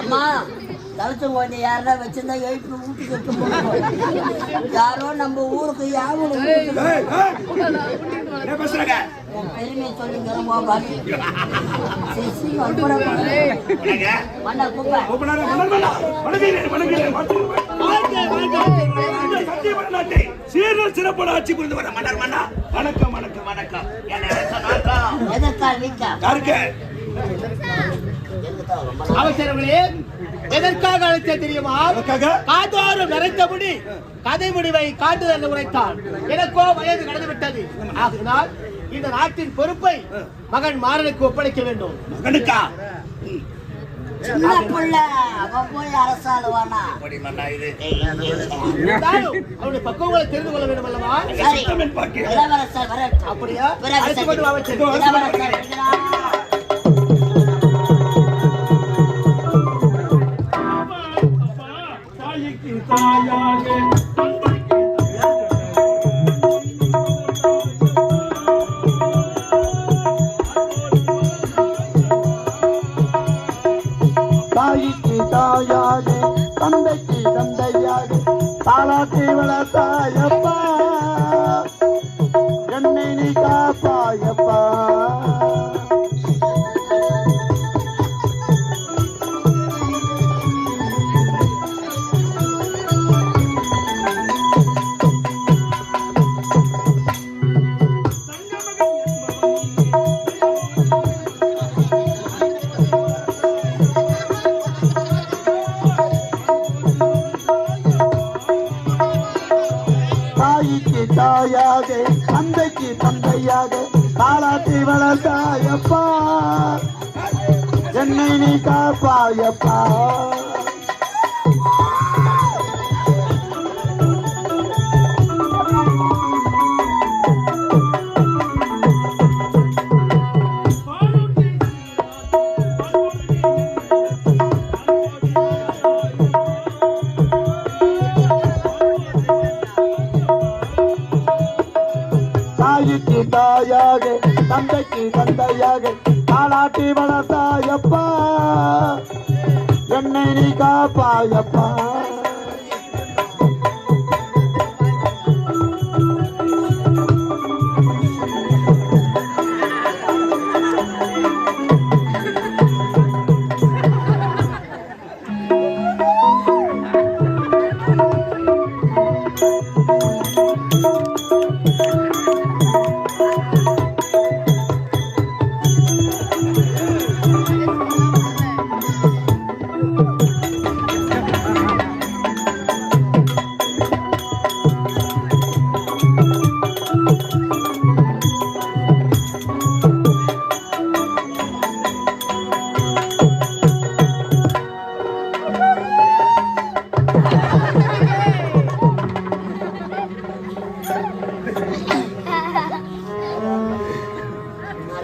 அம்மா குழந்தை யாரா வச்சிருந்தா எழுப்பி எடுத்து போடுவோம் யாரோ நம்ம ஊருக்கு யாரும் பெருமையை சொல்லுங்க பாடி சிசி? மண்டா குப்பை சீரல் சிறப்போட ஆட்சி புரிந்து வர மன்னர் மன்னா. வணக்கம் வணக்கம் வணக்கம். என்ன அரச அவசரங்களே எதற்காக அழைத்த தெரியுமா? காதோறும் நிறைந்தபடி கதை முடிவை காட்டுதல் உரைத்தான். எனக்கோ வயது கடந்து விட்டது ஆகினால் இந்த நாட்டின் பொறுப்பை மகன் மாறனுக்கு ஒப்படைக்க வேண்டும். மகனுக்கா? சின்ன புள்ள அவன் போய் அரசாளுவானா? அப்படி மன்னா இது? இருந்தாலும் அவனுடைய பக்குவங்களை தெரிந்து கொள்ள வேண்டும் அல்லவா. இளவரசர் அப்படியா? அழைத்து கொண்டு வா தாயாக அந்தைக்கு தந்தையாக காலாத்தி வளர்த்தாயப்பா என்னை நீ காப்பாயப்பா. தாய்க்கு தாயாக தந்தைக்கு தந்தையாக தாளாட்டி வளர்த்தாயப்பா. என்னை நீ காப்பாயப்பா.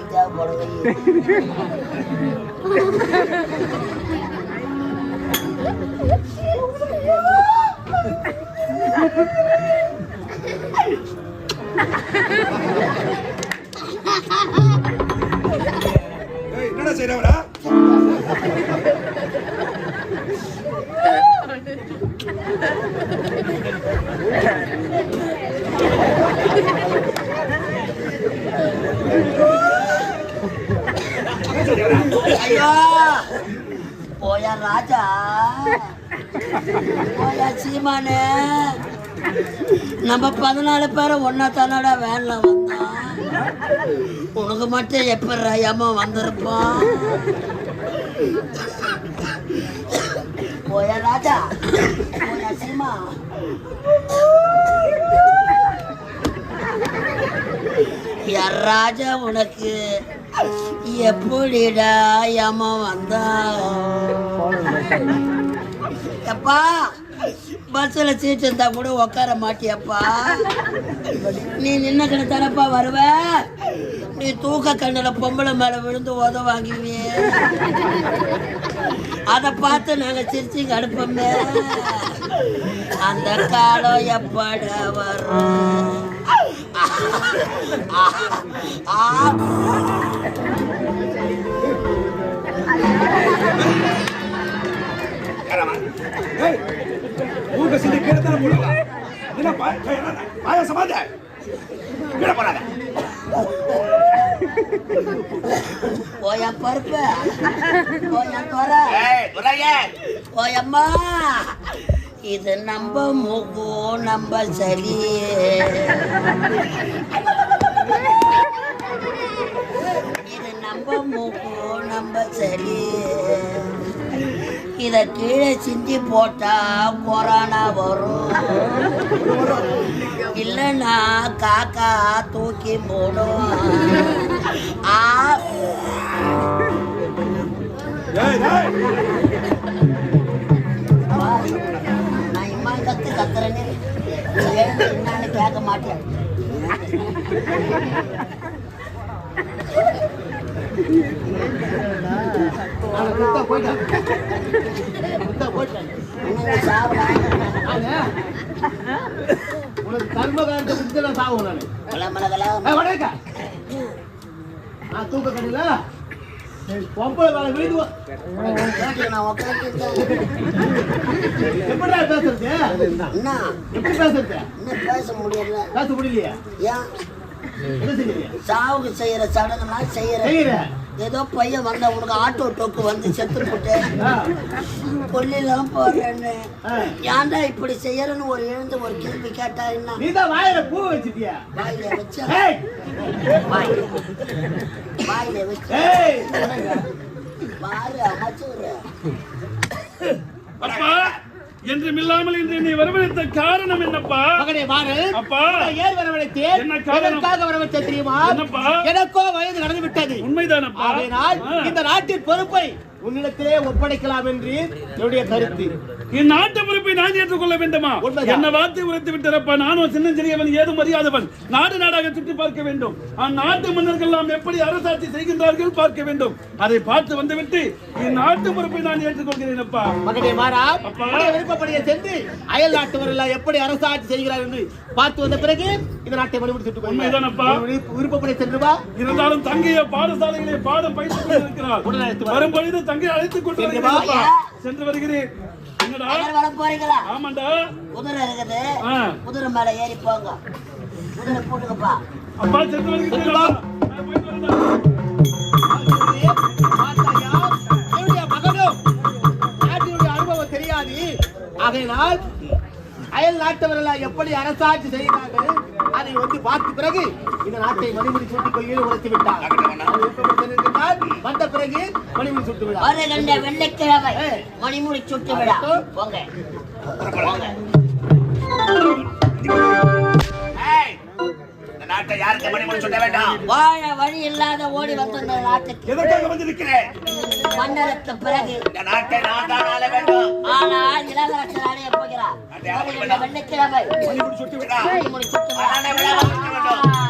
நாளைக்கு தான் புடவை. ஏய், என்னடா செய்றவரா ஐயோ போயா ராஜா. போயா சீமானே. நம்ம பதினாலு பேரை ஒன்னா தானடா வேன்ல வந்தோம். உனக்கு மட்டும் எப்படி ஏமா வந்திருப்போம்? போயா ராஜா. போயா சீமா. யார் ராஜா உனக்கு? எப்படிடா ஏமா வந்தா எப்பா பஸ்ஸில் சீட் இருந்தால் கூட உட்கார மாட்டியப்பா. நீ நின்ன கண்ணு தானப்பா வருவ? நீ தூக்க கண்ணில் பொம்பளை மேலே விழுந்து உத வாங்குவியே. அதை பார்த்து நாங்கள் சிரிச்சு கடுப்போமே. அந்த காலம் எப்பட வரும்? ஆ. ஊருக்கு சிந்தி கீழே தானே போடுவா. என்ன பா- என்ன பாயாசமா இது? கீழே போடாத. போய பருப்பு போய. போயம்மா இது நம்ம மூக்கு நம்ம சளி இது நம்ம மூக்கு நம்ம சளி இதை கீழே சிந்தி போட்டா கொரோனா வரும். இல்லைன்னா காக்கா தூக்கி போடும். ஆ. நான் இம்மா கத்து கத்துறேன்னு என்னன்னு கேட்க மாட்டேன். நான் கொடுத்தா போயிட்டேன் கொடுத்தா நானு, உனக்கு கொடுத்து நான் வடக்கா. நான் தூக்க கடையில பொம்பளை வேலை உட்காந்துருக்கேன் எப்படிடா பேசுறது எப்படி பேசுறது பேச முடியல பேச முடியலையா சாவுக்கு செய்யற சடங்குலாம் செய்யற ஏதோ பையன் வந்தா உனக்கு ஆட்டோ டோக்கு வந்து செத்து போட்டு. கொல்லிலாம் போறேன்னு. ஏன்டா இப்படி செய்யறன்னு ஒரு எழுந்து ஒரு கேள்வி கேட்டா என்ன? வாயில பூ வச்சிட்டியா? வாயில வச்சா? வாயில வாயில வச்சா? ஏய்! பாரு அமைச்சுடுற அப்பா என்றும் இல்லாமல் இன்று என்னை வரவழைத்த காரணம் என்னப்பா? மகனே மாறு அப்பா. ஏன் என்ன வரவழைத்தேன் தெரியுமா? என்னப்பா? எனக்கோ வயது கடந்து விட்டது உண்மைதானப்பா ஆ. இந்த நாட்டின் பொறுப்பை உன்னிடத்திலே ஒப்படைக்கலாம் என்று என்னுடைய கருத்து. என் நாட்டு பொறுப்பை நான் ஏற்றுக்கொள்ள வேண்டுமா? உண்மைதான். என்ன வார்த்தை உரைத்து விட்டரப்பா? நானும் சின்ன சிறியவன் ஏதும் அறியாதவன். நாடு நாடாக சுற்றி பார்க்க வேண்டும். அந்நாட்டு மன்னர்கள் நாம் எப்படி அரசாட்சி செய்கின்றார்கள் பார்க்க வேண்டும். அதை பார்த்து வந்துவிட்டு என் நாட்டு பொறுப்பை நான் ஏற்றுக்கொள்கிறேன் அப்பா. மகனே மாறா அப்பா. விருப்பப்படியே சென்று அயல் நாட்டவர்கள் எப்படி அரசாட்சி செய்கிறார் என்று பார்த்து வந்த பிறகு இந்த நாட்டை மறுபடி சுட்டுக் உண்மைதானப்பா. விருப்பப்படி சென்று வா. இருந்தாலும் தங்கைய பாடசாலையிலே பாடம் பயிற்றுக் கொண்டிருக்கிறார் தங்கை அழைத்துக் கொண்டு வருகிறேன். சென்று வருகிறேன். போறீங்களா? ஆமாண்டா. குதிரை இருக்குது. குதிரை மேல ஏறி போங்க. குதிரை போட்டுக்கப்பா. அப்பா சென்று வருகிறேன். வா. நான் போயிட்டு அனுபவம் தெரியாது. ஆகையினால் அயல் நாட்டவர்கள் எப்படி அரசாட்சி செய்கிறார்கள்? அதை வந்து பார்த்த பிறகு இந்த நாட்டை மணிமணி சூட்டிக் கொள்கையில் உழைத்து விட்டார். வந்த பிறகு மணிமணி சுட்டு விடார். வருகின்ற வெள்ளிக்கிழமை. மணிமுடி சுட்டு விழா போங்க. நாட்டை யாருக்கு மணிமணி சொல்ல வேண்டாம்? வாழ வழி இல்லாத ஓடி வந்த இந்த நாட்டுக்கு. எதற்காக வந்திருக்கிறேன்? மன்னருக்கு பிறகு. இந்த நாட்டை நான் தான் ஆள வேண்டும். ஆனால் இளவரசர் அடைய போகிறார். வெள்ளிக்கிழமை. சுட்டு விடா சுட்டு விழா